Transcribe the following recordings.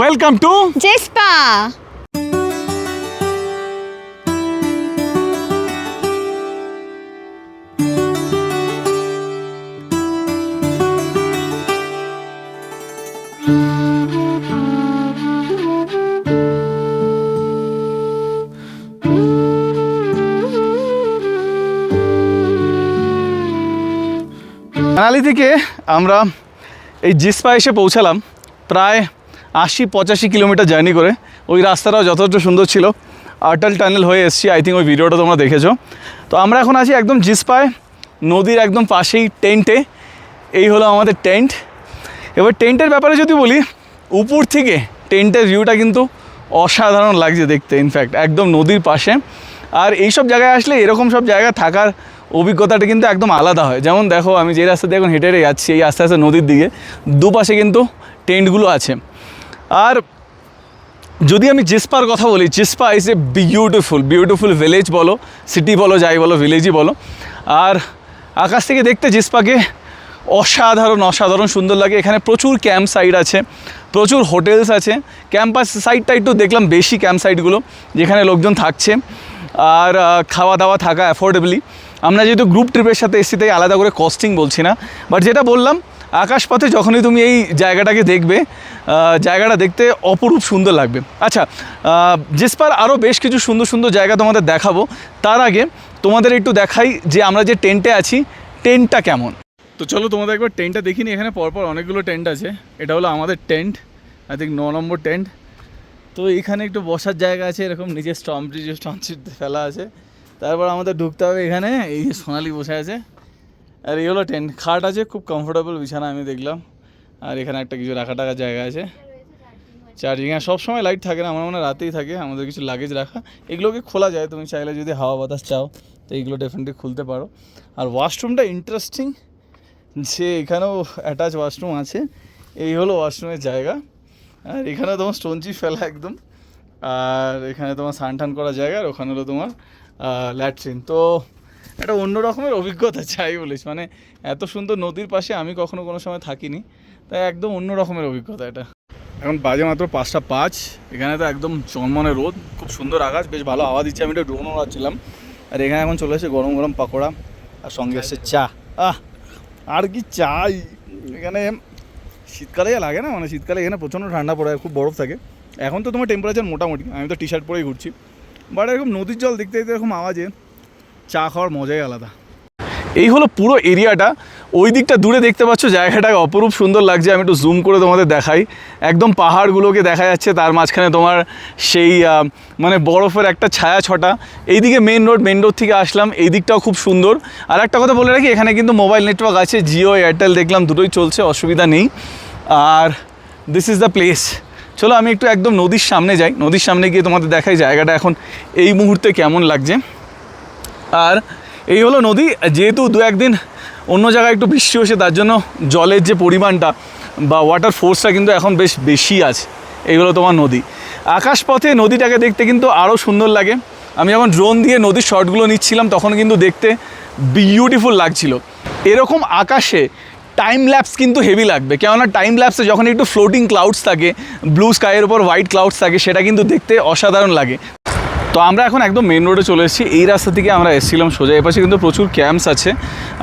Welcome to জেসপা Manali থেকে আমরা এই জিসপা এসে পৌঁছালাম। প্রায় আশি পঁচাশি কিলোমিটার জার্নি করে। ওই রাস্তাটাও যথেষ্ট সুন্দর ছিল। আটাল টানেল হয়ে এসেছি আই থিঙ্ক ওই ভিডিওটা তোমরা দেখেছ। তো আমরা এখন আছি একদম জিসপায়, নদীর একদম পাশেই টেন্টে। এই হলো আমাদের টেন্ট। এবার টেন্টের ব্যাপারে যদি বলি, উপর থেকে টেন্টের ভিউটা কিন্তু অসাধারণ লাগছে দেখতে ইনফ্যাক্ট একদম নদীর পাশে। আর এই সব জায়গায় আসলে এরকম সব জায়গা থাকার অভিজ্ঞতাটা কিন্তু একদম আলাদা হয়। যেমন দেখো, আমি যে রাস্তা দিয়ে এখন হেঁটে হেঁটে যাচ্ছি, এই আস্তে আস্তে নদীর দিকে, দুপাশে কিন্তু টেন্টগুলো আছে। আর যদি আমি জিসপার কথা বলি, Jispa is a beautiful beautiful village বলো সিটি বলো, যাই বলো ভিলেজই বলো। আর আকাশ থেকে দেখতে জিসপাকে অসাধারণ অসাধারণ সুন্দর লাগে। এখানে প্রচুর ক্যাম্প সাইট আছে, প্রচুর হোটেলস আছে। ক্যাম্পাস সাইটটা একটু দেখলাম, বেশি ক্যাম্প সাইটগুলো যেখানে লোকজন থাকছে। আর খাওয়া দাওয়া থাকা অ্যাফোর্ডেবলি আমরা যেহেতু গ্রুপ ট্রিপের সাথে এসছি, তাই আলাদা করে কস্টিং বলছি না। বাট যেটা বললাম আকাশপথে যখনই তুমি এই জায়গাটাকে দেখবে জায়গাটা দেখতে অপরূপ সুন্দর লাগবে। আচ্ছা জেসপার আরও বেশ কিছু সুন্দর সুন্দর জায়গা তোমাদের দেখাবো। তার আগে তোমাদের একটু দেখাই যে আমরা যে টেন্টে আছি, টেন্টটা কেমন? তো চলো তোমাদের একবার টেন্টটা দেখিনি, এখানে পরপর অনেকগুলো টেন্ট আছে। এটা হলো আমাদের টেন্ট, আই থিঙ্ক ন নম্বর টেন্ট। তো এখানে একটু বসার জায়গা আছে, এরকম নিজের স্টম্প ফেলা আছে। তারপর আমাদের ঢুকতে হবে এখানে, এই সোনালি বসে আছে। আর এই হলো টেন্ট খাট আছে, খুব কমফোর্টেবল বিছানা আমি দেখলাম। আর এখানে একটা কিছু রাখা টাকার জায়গা আছে। চার্জিং হ্যাঁ সবসময় লাইট থাকে না, আমার মনে হয় রাতেই থাকে, আমাদের কিছু লাগেজ রাখা। এগুলোকে খোলা যায়, তুমি চাইলে যদি হাওয়া বাতাস চাও, তো এইগুলো ডেফিনেটলি খুলতে পারো। আর ওয়াশরুমটা ইন্টারেস্টিং যে এখানেও অ্যাটাচ ওয়াশরুম আছে। এই হলো ওয়াশরুমের জায়গা। আর এখানে তোমার স্টোনচি ফেলা একদম। আর এখানে তোমার টান করা জায়গা, আর ওখানে হলো তোমার ল্যাট্রিন তো একটা অন্য রকমের অভিজ্ঞতা চাই বলিস মানে এত সুন্দর নদীর পাশে আমি কখনো কোনো সময় থাকিনি, তাই একদম অন্য রকমের অভিজ্ঞতা এটা। এখন বাজে মাত্র পাঁচটা পাঁচ, এখানে তো একদম চনমনে রোদ, খুব সুন্দর আকাশ, বেশ ভালো হাওয়া দিচ্ছে, আমি একটু ড্রোন ওড়াচ্ছিলাম আর এখানে এখন চলে এসেছে গরম গরম পাকোড়া, আর সঙ্গে এসছে চা। আহ, আর কি চাই? এখানে শীতকালে লাগে না মানে শীতকালে এখানে প্রচণ্ড ঠান্ডা পড়ে, খুব বরফ থাকে। এখন তো তোমার টেম্পারেচার মোটামুটি, আমি তো টি শার্ট পরেই ঘুরছি। বাট এরকম নদীর জল দেখতে দেখতে এরকম আওয়াজে চা খাওয়ার মজাই আলাদা। এই হলো পুরো এরিয়াটা। ওই দিকটা দূরে দেখতে পাচ্ছ, জায়গাটা অপরূপ সুন্দর লাগছে। আমি একটু জুম করে তোমাদের দেখাই। একদম পাহাড়গুলোকে দেখা যাচ্ছে, তার মাঝখানে তোমার সেই মানে বরফের একটা ছায়া ছটা এইদিকে মেন রোড মেন রোড থেকে আসলাম। এই দিকটাও খুব সুন্দর। আর একটা কথা বলে রাখি, এখানে কিন্তু মোবাইল নেটওয়ার্ক আছে জিও এয়ারটেল দেখলাম, দুটোই চলছে, অসুবিধা নেই। আর দিস ইজ দ্য প্লেস চলো, আমি একটু একদম নদীর সামনে যাই। নদীর সামনে গিয়ে তোমাদের দেখাই জায়গাটা এখন। এই মুহূর্তে কেমন লাগছে। আর এই হলো নদী, যেহেতু দু একদিন অন্য জায়গায় একটু বৃষ্টি হয়েছে, তার জন্য জলের যে পরিমাণটা বা ওয়াটার ফোর্সটা কিন্তু এখন বেশ বেশি আছে। এই হলো তোমার নদী। আকাশপথে নদীটাকে দেখতে কিন্তু আরও সুন্দর লাগে। আমি যখন ড্রোন দিয়ে নদীর শটগুলো নিচ্ছিলাম, তখন কিন্তু দেখতে বিউটিফুল লাগছিল। এরকম আকাশে টাইম ল্যাপস কিন্তু হেভি লাগবে। কেননা টাইম ল্যাপসে যখন একটু ফ্লোটিং ক্লাউডস থাকে ব্লু স্কাইয়ের উপর হোয়াইট ক্লাউডস থাকে, সেটা কিন্তু দেখতে অসাধারণ লাগে। তো আমরা এখন একদম মেন রোডে চলে এসেছি। এই রাস্তা থেকে আমরা এসেছিলাম সোজা। এপাশে কিন্তু প্রচুর ক্যাম্পস আছে।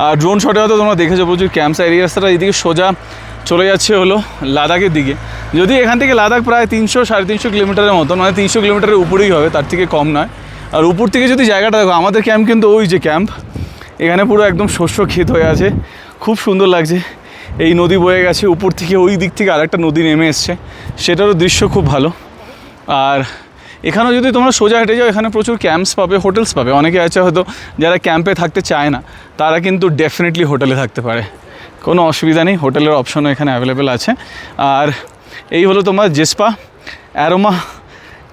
আর ড্রোন শটে হয়তো তোমরা দেখেছ প্রচুর ক্যাম্পস আর এই রাস্তাটা এইদিকে সোজা চলে যাচ্ছে হলো লাদাখের দিকে। যদি এখান থেকে লাদাখ প্রায় তিনশো, সাড়ে তিনশো কিলোমিটারের মতন মানে তিনশো কিলোমিটারের উপরেই হবে, তার থেকে কম নয়। আর উপর থেকে যদি জায়গাটা দেখো, আমাদের ক্যাম্প কিন্তু ওই যে ক্যাম্প এখানে পুরো একদম শস্য ক্ষেত হয়ে আছে। খুব সুন্দর লাগছে। এই নদী বয়ে গেছে। উপর থেকে ওই দিক থেকে আরেকটা নদী নেমে এসছে। সেটারও দৃশ্য খুব ভালো। আর এখানেও যদি তোমরা সোজা হেঁটে যাও, এখানে প্রচুর ক্যাম্পস পাবে হোটেলস পাবে। অনেকে আছে হয়তো যারা ক্যাম্পে থাকতে চায় না, তারা কিন্তু ডেফিনেটলি হোটেলে থাকতে পারে। কোনো অসুবিধা নেই হোটেলের অপশনও এখানে অ্যাভেলেবেল আছে। আর এই হলো তোমার জেসপা অ্যারোমা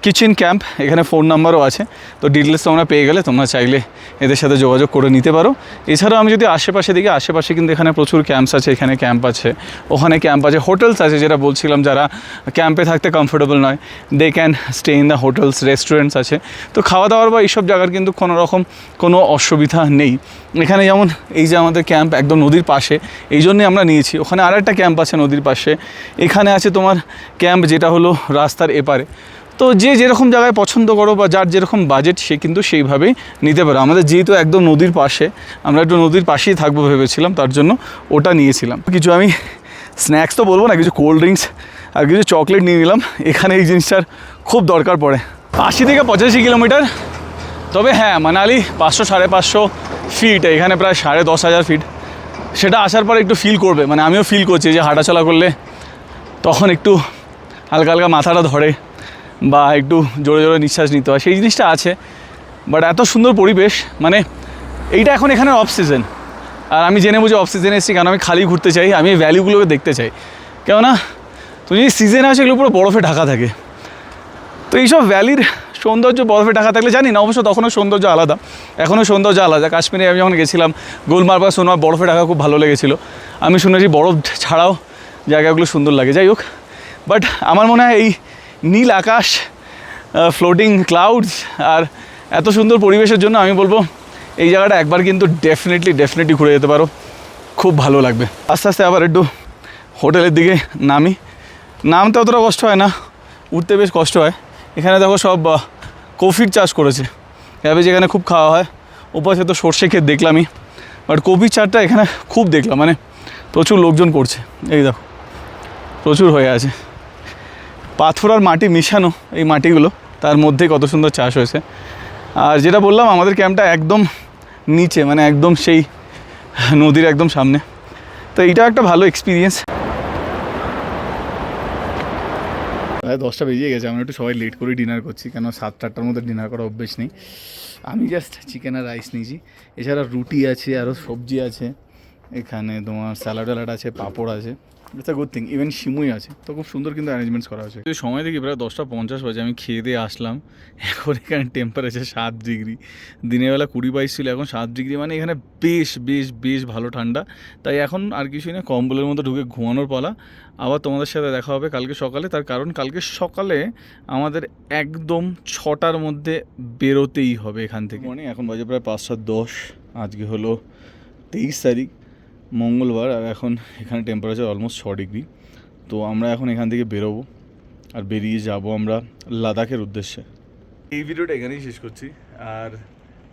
কিচেন ক্যাম্প, এখানে ফোন নাম্বারও আছে। তো ডিটেলস তোমরা পেয়ে গেলে তোমরা চাইলে এদের সাথে যোগাযোগ করে নিতে পারো। এছাড়াও আমি যদি আশেপাশে দিকে আশেপাশে কিন্তু এখানে প্রচুর ক্যাম্পস আছে, এখানে ক্যাম্প আছে, ওখানে ক্যাম্প আছে হোটেলস আছে যেটা বলছিলাম যারা ক্যাম্পে থাকতে কমফোর্টেবল নয় they can stay in the hotels restaurants আছে। তো খাওয়া দাওয়ার বা এইসব জায়গার কিন্তু কোনো রকম কোনো অসুবিধা নেই। এখানে যেমন এই যে আমাদের ক্যাম্প একদম নদীর পাশে, এই জন্যই আমরা নিয়েছি। ওখানে আর একটা ক্যাম্প আছে নদীর পাশে। এখানে আছে তোমার ক্যাম্প যেটা হলো রাস্তার এপারে। তো যে যেরকম জায়গায় পছন্দ করো বা যার যেরকম বাজেট সে কিন্তু সেইভাবেই নিতে পারো। আমাদের যেহেতু একদম নদীর পাশে, আমরা একটু নদীর পাশেই থাকব ভেবেছিলাম, তার জন্য ওটা নিয়েছিলাম। কিছু আমি স্ন্যাক্স তো বলব না, কিছু কোল্ড ড্রিঙ্কস আর কিছু চকলেট নিয়ে নিলাম। এখানে এই জিনিসটার খুব দরকার পড়ে। আশি থেকে পঁচাশি কিলোমিটার, তবে হ্যাঁ মানালি পাঁচশো সাড়ে পাঁচশো ফিট এখানে প্রায় সাড়ে দশ হাজার ফিট সেটা আসার পর একটু ফিল করবে মানে আমিও ফিল করছি যে হাঁটাচলা করলে তখন একটু হালকা হালকা মাথাটা ধরে। বা একটু জোরে জোরে নিঃশ্বাস নিতে হয়, সেই জিনিসটা আছে। বাট এত সুন্দর পরিবেশ মানে এইটা এখন এখানে অফ সিজন আর আমি জেনে বুঝে অফ সিজনে এসেছি, কারণ আমি খালি ঘুরতে চাই, আমি এই ভ্যালিগুলোকে দেখতে চাই। কেননা, তুমি যদি সিজনে আসে, এগুলো পুরো বরফে ঢাকা থাকে। তো এইসব ভ্যালির সৌন্দর্য বরফে ঢাকা থাকলে, জানি না, অবশ্য তখনও সৌন্দর্য আলাদা। এখনও সৌন্দর্য আলাদা। কাশ্মীরে আমি যখন গেছিলাম গোলমার্গ বা সোনমার্গ বরফে ঢাকা খুব ভালো লেগেছিল। আমি শুনেছি বরফ ছাড়াও জায়গাগুলো সুন্দর লাগে। যাই হোক বাট আমার মনে হয় এই নীল আকাশ ফ্লোটিং ক্লাউডস আর এত সুন্দর পরিবেশের জন্য আমি বলব এই জায়গাটা একবার কিন্তু ডেফিনেটলি ডেফিনেটলি ঘুরে যেতে পারো। খুব ভালো লাগবে। আস্তে আস্তে আবার একটু হোটেলের দিকে নামি। নামতে অতটা কষ্ট হয় না, উঠতে বেশ কষ্ট হয়। এখানে দেখো সব কফির চাষ করেছে। ক্যাবেজ এখানে খুব খাওয়া হয়। ওপাশে তো সর্ষে ক্ষেত দেখলামই। বাট কফির চারটা এখানে খুব দেখলাম। মানে প্রচুর লোকজন করছে। এই দেখো, প্রচুর হয়ে আছে। পাথর আর মাটি মিশানো এই মাটিগুলো, তার মধ্যে কত সুন্দর চাষ হয়েছে। আর যেটা বললাম, আমাদের ক্যাম্পটা একদম নিচে মানে একদম সেই নদীর একদম সামনে। তো এইটা একটা ভালো এক্সপিরিয়েন্স প্রায় দশটা বেরিয়ে গেছে, আমরা একটু সবাই লেট করে ডিনার করছি, কেন সাতটা আটটার মধ্যে ডিনার করার অভ্যেস নেই। আমি জাস্ট চিকেন আর রাইস নিয়েছি। এছাড়া রুটি আছে আরও সবজি আছে। এখানে তোমার স্যালাড ট্যালাড আছে, পাঁপড় আছে it's a good thing even সিমুই আছে, তো খুব সুন্দর কিন্তু অ্যারেঞ্জমেন্টস করা আছে। সময় দেখি, প্রায় দশটা পঞ্চাশ বাজে, আমি খেয়ে দিয়ে আসলাম, এখন এখানে টেম্পারেচার সাত ডিগ্রি দিনের বেলা কুড়ি বাইশ ছিল, এখন সাত ডিগ্রি মানে এখানে বেশ বেশ বেশ ভালো ঠান্ডা, তাই এখন আর কিছুই না, কম্বলের মধ্যে ঢুকে ঘুমানোর পালা, আবার তোমাদের সাথে দেখা হবে কালকে সকালে, তার কারণ কালকে সকালে আমাদের একদম ছটার মধ্যে বেরোতেই হবে এখান থেকে। মানে এখন বাজে প্রায় পাঁচটা দশ, আজকে হলো তেইশ তারিখ মঙ্গলবার আর এখন এখানে টেম্পারেচার অলমোস্ট ছ ডিগ্রি তো আমরা এখন এখান থেকে বেরোবো আর বেরিয়ে যাব আমরা লাদাখের উদ্দেশ্যে। এই ভিডিওটা এখানেই শেষ করছি। আর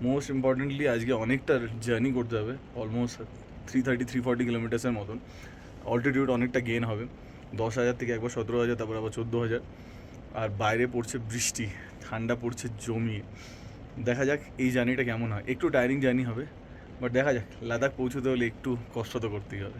মোস্ট ইম্পর্টেন্টলি আজকে অনেকটা জার্নি করতে হবে। Almost three thirty three forty কিলোমিটার্সের মতন। অল্টিটিউড অনেকটা গেন হবে। দশ হাজার থেকে একবার সতেরো হাজার, তারপর আবার চোদ্দ হাজার। আর বাইরে পড়ছে বৃষ্টি, ঠান্ডা পড়ছে জমিয়ে। দেখা যাক এই জার্নিটা কেমন হয়। একটু টায়ারিং জার্নি হবে। বাট দেখা যাক লাদাখ পৌঁছতে হলে একটু কষ্ট তো করতেই হবে।